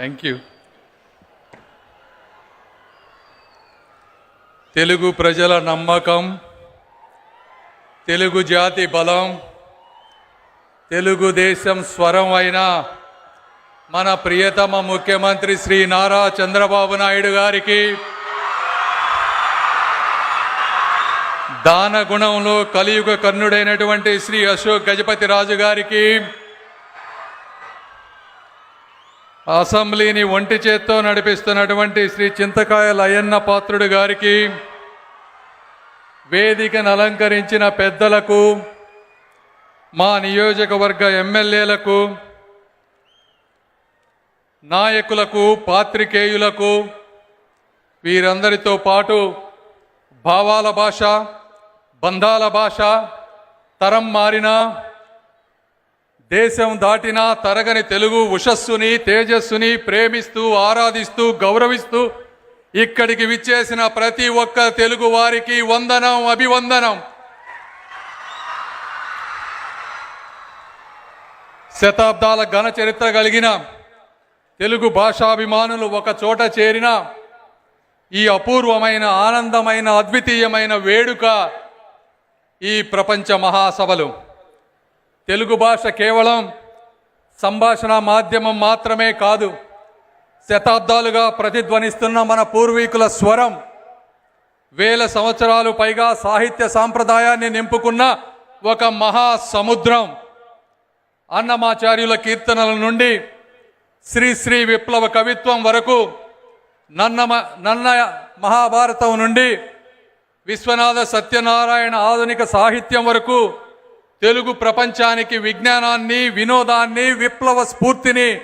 Thank you Telugu ప్రజల నమ్మకం తెలుగు జాతి బలం తెలుగుదేశం స్వరం అయిన మన ప్రియతమ ముఖ్యమంత్రి శ్రీ నారా చంద్రబాబు నాయుడు గారికి దాన గుణంలో కలియుగ కర్ణుడైనటువంటి శ్రీ అశోక్ గజపతి రాజు గారికి అసెంబ్లీని ఒంటి చేత్తో నడిపిస్తున్నటువంటి శ్రీ చింతకాయ లయన్న పాత్రుడు గారికి వేదికను అలంకరించిన పెద్దలకు మా నియోజకవర్గ ఎమ్మెల్యేలకు నాయకులకు పాత్రికేయులకు వీరందరితో పాటు భావాల భాష బంధాల భాష తరం మారినా దేశం దాటినా తరగని తెలుగు ఉషస్సుని తేజస్సుని ప్రేమిస్తూ ఆరాధిస్తూ గౌరవిస్తూ ఇక్కడికి విచ్చేసిన ప్రతి ఒక్క తెలుగు వారికి వందనం అభివందనం. శతాబ్దాల ఘన చరిత్ర కలిగిన తెలుగు భాషాభిమానులు ఒక చోట చేరిన ఈ అపూర్వమైన ఆనందమైన అద్వితీయమైన వేడుక ఈ ప్రపంచ మహాసభలు. తెలుగు భాష కేవలం సంభాషణ మాధ్యమం మాత్రమే కాదు శతాబ్దాలుగా ప్రతిధ్వనిస్తున్న మన పూర్వీకుల స్వరం వేల సంవత్సరాలు పైగా సాహిత్య సాంప్రదాయాన్ని నింపుకున్న ఒక మహా సముద్రం అన్నమాచార్యుల కీర్తనల నుండి శ్రీశ్రీ విప్లవ కవిత్వం వరకు నన్న నన్న మహాభారతం నుండి విశ్వనాథ సత్యనారాయణ ఆధునిక సాహిత్యం వరకు తెలుగు ప్రపంచానికి విజ్ఞానాన్ని వినోదాన్ని విప్లవ స్ఫూర్తిని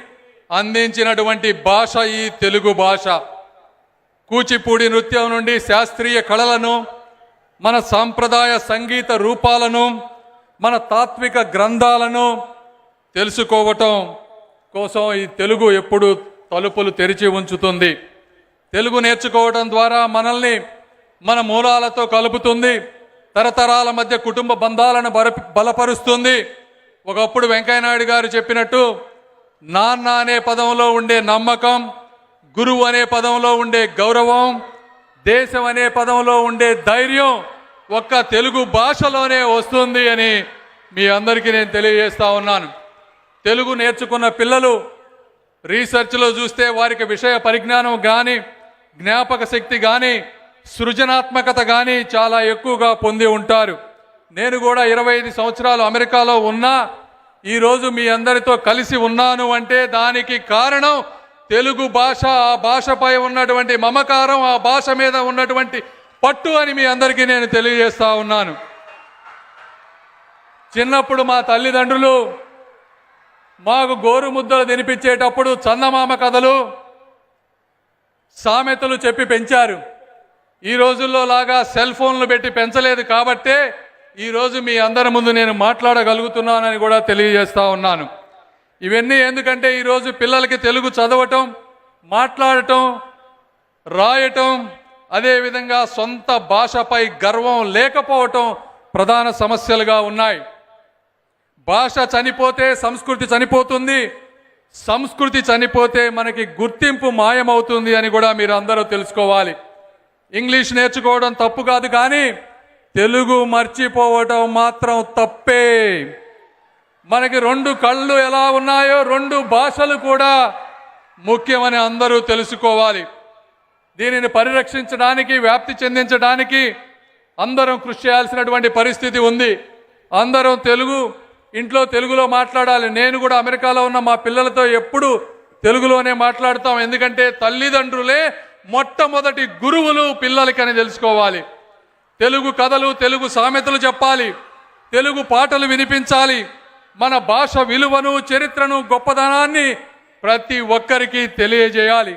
అందించినటువంటి భాష ఈ తెలుగు భాష. కూచిపూడి నృత్యం నుండి శాస్త్రీయ కళలను మన సాంప్రదాయ సంగీత రూపాలను మన తాత్విక గ్రంథాలను తెలుసుకోవటం కోసం ఈ తెలుగు ఎప్పుడు తలుపులు తెరిచి ఉంచుతుంది. తెలుగు నేర్చుకోవడం ద్వారా మనల్ని మన మూలాలతో కలుపుతుంది. తరతరాల మధ్య కుటుంబ బంధాలను బల బలపరుస్తుంది. ఒకప్పుడు వెంకయ్యనాయుడు గారు చెప్పినట్టు నాన్న అనే పదంలో ఉండే నమ్మకం గురువు అనే పదంలో ఉండే గౌరవం దేశం అనే పదంలో ఉండే ధైర్యం ఒక్క తెలుగు భాషలోనే వస్తుంది అని మీ అందరికీ నేను తెలియజేస్తా ఉన్నాను. తెలుగు నేర్చుకున్న పిల్లలు రీసెర్చ్లో చూస్తే వారికి విషయ పరిజ్ఞానం కానీ జ్ఞాపక శక్తి కానీ సృజనాత్మకత కానీ చాలా ఎక్కువగా పొంది ఉంటారు. నేను కూడా ఇరవై ఐదు సంవత్సరాలు అమెరికాలో ఉన్నా ఈరోజు మీ అందరితో కలిసి ఉన్నాను అంటే దానికి కారణం తెలుగు భాష ఆ భాషపై ఉన్నటువంటి మమకారం ఆ భాష మీద ఉన్నటువంటి పట్టు అని మీ అందరికీ నేను తెలియజేస్తా ఉన్నాను. చిన్నప్పుడు మా తల్లిదండ్రులు మాకు గోరు ముద్దలు తినిపించేటప్పుడు చందమామ కథలు సామెతలు చెప్పి పెంచారు. ఈ రోజుల్లో లాగా సెల్ ఫోన్లు పెట్టి పెంచలేదు కాబట్టే ఈరోజు మీ అందరి ముందు నేను మాట్లాడగలుగుతున్నానని కూడా తెలియజేస్తా ఉన్నాను. ఇవన్నీ ఎందుకంటే ఈరోజు పిల్లలకి తెలుగు చదవటం మాట్లాడటం రాయటం అదేవిధంగా సొంత భాషపై గర్వం లేకపోవటం ప్రధాన సమస్యలుగా ఉన్నాయి. భాష చనిపోతే సంస్కృతి చనిపోతుంది సంస్కృతి చనిపోతే మనకి గుర్తింపు మాయమవుతుంది అని కూడా మీరు అందరూ తెలుసుకోవాలి. ఇంగ్లీష్ నేర్చుకోవడం తప్పు కాదు కానీ తెలుగు మర్చిపోవటం మాత్రం తప్పే. మనకి రెండు కళ్ళు ఎలా ఉన్నాయో రెండు భాషలు కూడా ముఖ్యమని అందరూ తెలుసుకోవాలి. దీనిని పరిరక్షించడానికి వ్యాప్తి చెందించడానికి అందరం కృషి చేయాల్సినటువంటి పరిస్థితి ఉంది. అందరం తెలుగు ఇంట్లో తెలుగులో మాట్లాడాలి. నేను కూడా అమెరికాలో ఉన్న మా పిల్లలతో ఎప్పుడు తెలుగులోనే మాట్లాడతాం. ఎందుకంటే తల్లిదండ్రులే మొట్టమొదటి గురువులు పిల్లలకని తెలుసుకోవాలి. తెలుగు కథలు తెలుగు సామెతలు చెప్పాలి. తెలుగు పాటలు వినిపించాలి. మన భాష విలువను చరిత్రను గొప్పదనాన్ని ప్రతి ఒక్కరికి తెలియజేయాలి.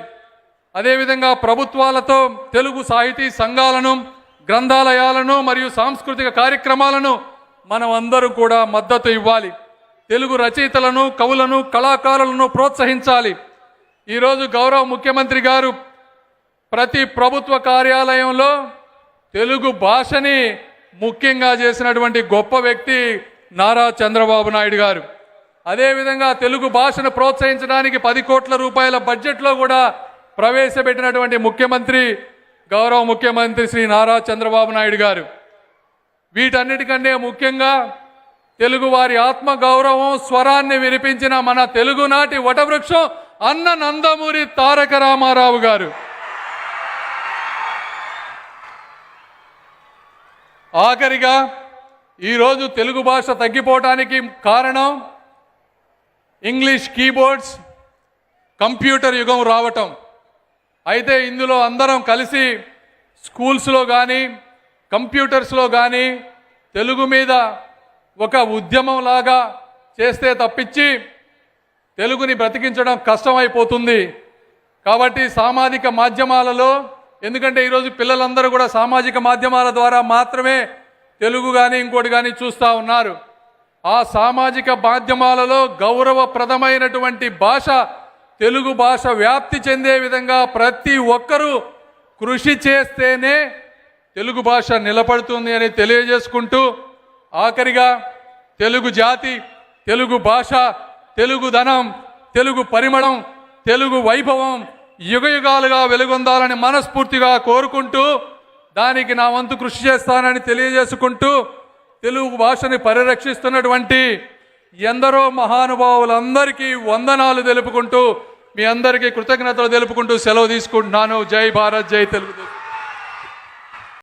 అదేవిధంగా ప్రభుత్వాలతో తెలుగు సాహితీ సంఘాలను గ్రంథాలయాలను మరియు సాంస్కృతిక కార్యక్రమాలను మనం అందరూ కూడా మద్దతు ఇవ్వాలి. తెలుగు రచయితలను కవులను కళాకారులను ప్రోత్సహించాలి. ఈరోజు గౌరవ ముఖ్యమంత్రి గారు ప్రతి ప్రభుత్వ కార్యాలయంలో తెలుగు భాషని ముఖ్యంగా చేసినటువంటి గొప్ప వ్యక్తి నారా చంద్రబాబు నాయుడు గారు. అదేవిధంగా తెలుగు భాషను ప్రోత్సహించడానికి పది కోట్ల రూపాయల బడ్జెట్లో కూడా ప్రవేశపెట్టినటువంటి ముఖ్యమంత్రి గౌరవ ముఖ్యమంత్రి శ్రీ నారా చంద్రబాబు నాయుడు గారు. వీటన్నిటికంటే ముఖ్యంగా తెలుగు వారి ఆత్మ గౌరవం స్వరాన్ని వినిపించిన మన తెలుగునాటి వటవృక్షం అన్న నందమూరి తారక రామారావు గారు. ఆఖరిగా ఈరోజు తెలుగు భాష తగ్గిపోవటానికి కారణం ఇంగ్లీష్ కీబోర్డ్స్ కంప్యూటర్ యుగం రావటం. అయితే ఇందులో అందరం కలిసి స్కూల్స్లో కానీ కంప్యూటర్స్లో కానీ తెలుగు మీద ఒక ఉద్యమం లాగా చేస్తే తప్పించి తెలుగుని బ్రతికించడం కష్టమైపోతుంది. కాబట్టి సామాజిక మాధ్యమాలలో ఎందుకంటే ఈరోజు పిల్లలందరూ కూడా సామాజిక మాధ్యమాల ద్వారా మాత్రమే తెలుగు కానీ ఇంకోటి కానీ చూస్తూ ఉన్నారు. ఆ సామాజిక మాధ్యమాలలో గౌరవప్రదమైనటువంటి భాష తెలుగు భాష వ్యాప్తి చెందే విధంగా ప్రతి ఒక్కరూ కృషి చేస్తేనే తెలుగు భాష నిలబడుతుంది అని తెలియజేసుకుంటూ ఆఖరిగా తెలుగు జాతి తెలుగు భాష తెలుగు ధనం తెలుగు పరిమళం తెలుగు వైభవం యుగయుగాలుగా వెలుగొందాలని మనస్ఫూర్తిగా కోరుకుంటూ దానికి నా వంతు కృషి చేస్తానని తెలియజేసుకుంటూ తెలుగు భాషని పరిరక్షిస్తున్నటువంటి ఎందరో మహానుభావులందరికీ వందనాలు తెలుపుకుంటూ మీ అందరికీ కృతజ్ఞతలు తెలుపుకుంటూ సెలవు తీసుకుంటున్నాను. జై భారత్ జై తెలుగుదేశం.